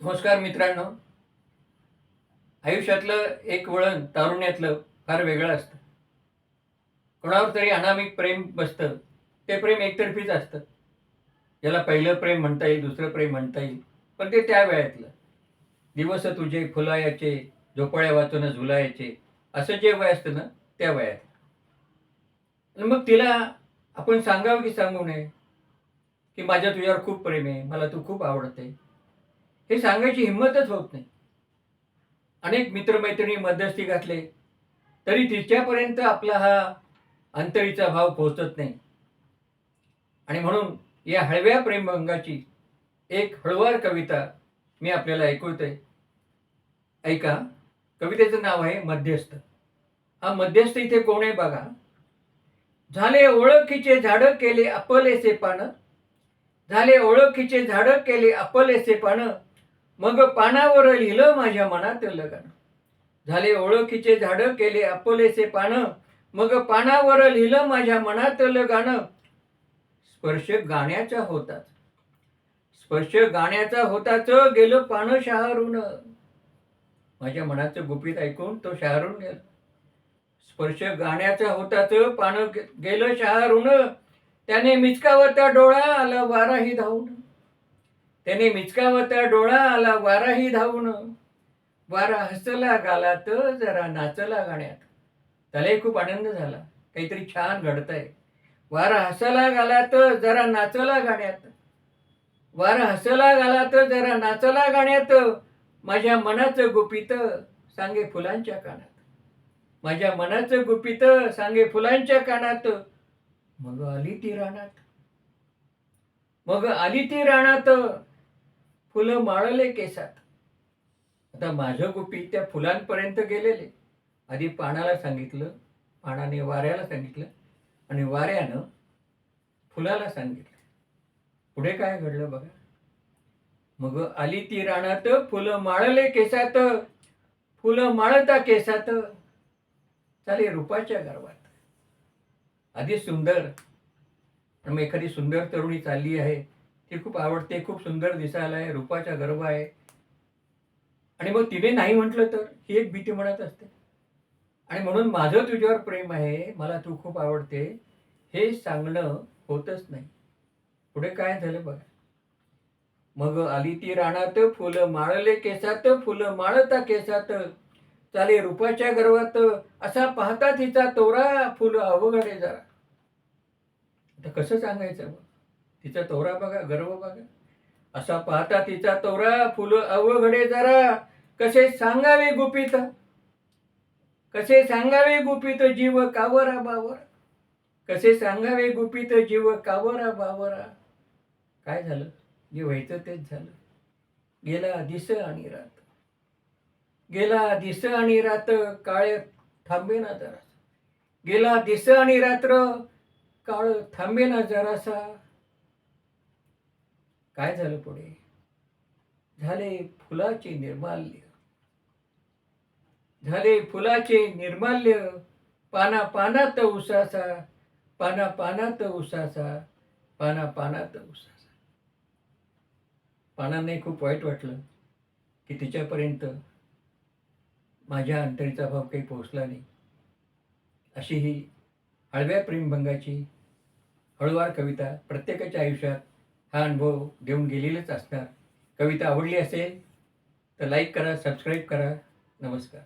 नमस्कार मित्रांनो. आयुष्यातलं एक वळण तारुण्यातलं फार वेगळं असतं. कोणावर तरी अनामिक प्रेम बसतं ते प्रेम एकतर्फीच असतं. ज्याला पहिलं प्रेम म्हणता येईल दुसरं प्रेम म्हणता येईल पण ते त्या वेळातलं दिवस तुझे फुलायाचे झोपाळ्या वाचून झुलायाचे असं जे वय असतं ना त्या वयात. मग तिला आपण सांगावं की सांगू नये की माझ्या तुझ्यावर खूप प्रेम आहे मला तू खूप आवडते हे सांगायची हिंमतच होत नाही. अनेक मित्रमैत्रिणी मध्यस्थी घातले तरी तिच्यापर्यंत आपला हा अंतरीचा भाव पोहोचत नाही. आणि म्हणून या हळव्या प्रेमभंगाची एक हळवार कविता मी आपल्याला ऐकवतोय. ऐका कवितेचं नाव आहे मध्यस्थ. हा मध्यस्थ इथे कोण आहे बघा? झाले ओळखीचे झाडं केले अपलेसे पानं. झाले ओळखीचे झाडं केले अपलेसे पानं. मग पानावर लिहिलं माझ्या मनात लगन. झाले ओळखीचे झाडं केले अपोलेचे पानं. मग पानावर लिहिलं माझ्या मनातलं गाणं स्पर्श गाण्याचा होताच. स्पर्श गाण्याचा होताच गेलं पानं शहारून. माझ्या मनाचं गुपित ऐकून तो शहारून गेला. स्पर्श गाण्याचा होताच पानं गेलं शहारून. त्याने मिचकावता डोळा आला वाराही धावून. त्याने मिचकावता डोळा आला वाराही धावून वारा हसला गालात जरा नाचला गाण्यात. त्यालाही खूप आनंद झाला. काहीतरी छान घडतंय. वारा हसला गालात जरा नाचला गाण्यात. वारा हसला गालात जरा नाचला गाण्यात. माझ्या मनाचं गुपित सांगे फुलांच्या कानात. माझ्या मनाचं गुपित सांगे फुलांच्या कानात. मग आली ती रानात. मग आली ती रानात. फुलं माळले केसात. आता माझं गुपित त्या फुलांपर्यंत गेलेले. आधी पानाला सांगितलं पानाने वाऱ्याला सांगितलं आणि वाऱ्यानं फुलाला सांगितलं. पुढे काय घडलं बघा? मग आली ती रानात फुलं माळले केसात. फुलं माळता केसात. चाले रूपाच्या गर्वात आधी सुंदर. मग एखादी सुंदर तरुणी चालली आहे. ती खूप आवडते खूप सुंदर दिसायला आहे रूपाचा गर्व आहे. आणि मग तिने नाही म्हटलं तर ही एक भीती म्हणत असते. आणि म्हणून माझं तुझ्यावर प्रेम आहे मला तू खूप आवडते हे सांगणं होतच नाही. पुढे काय झालं बघा. मग आली ती रानात फुलं माळले केसात फुलं माळता केसात. चाले रूपाच्या गर्वात असा पाहता तिचा तोरा फुलं अवघडे जरा. आता कसं सांगायचं मग? तिचा तोरा बघा गर्व बघा. असा पाहता तिचा तोरा फुलं अवघडे जरा. कसे सांगावे गुपित? कसे सांगावे गुपित जीव कावरा बावरा? कसे सांगावे गुपित जीव कावरा बावरा? काय झालं? जे व्हायचं तेच झालं. गेला दिस आणि रात. गेला दिस आणि रात काळे थांबे ना जरा गेला दिस आणि रात्र काळ थांबे ना जरासा. काय झालं पुढे? झाले फुलाचे निर्माल्य. झाले फुलाचे निर्माल्य. पाना पानात उसासा पाना पानात उसासा पाना पानात उसासा पानांनाही खूप वाईट वाटलं की तिच्यापर्यंत माझ्या अंतरीचा भाव काही पोहोचला नाही. अशी ही हळव्या प्रेमभंगाची हळूवार कविता प्रत्येकाच्या आयुष्यात हा अनुभव घेऊन गेलेलंच असणार. कविता आवडली असेल तर लाईक करा सबस्क्राईब करा. नमस्कार.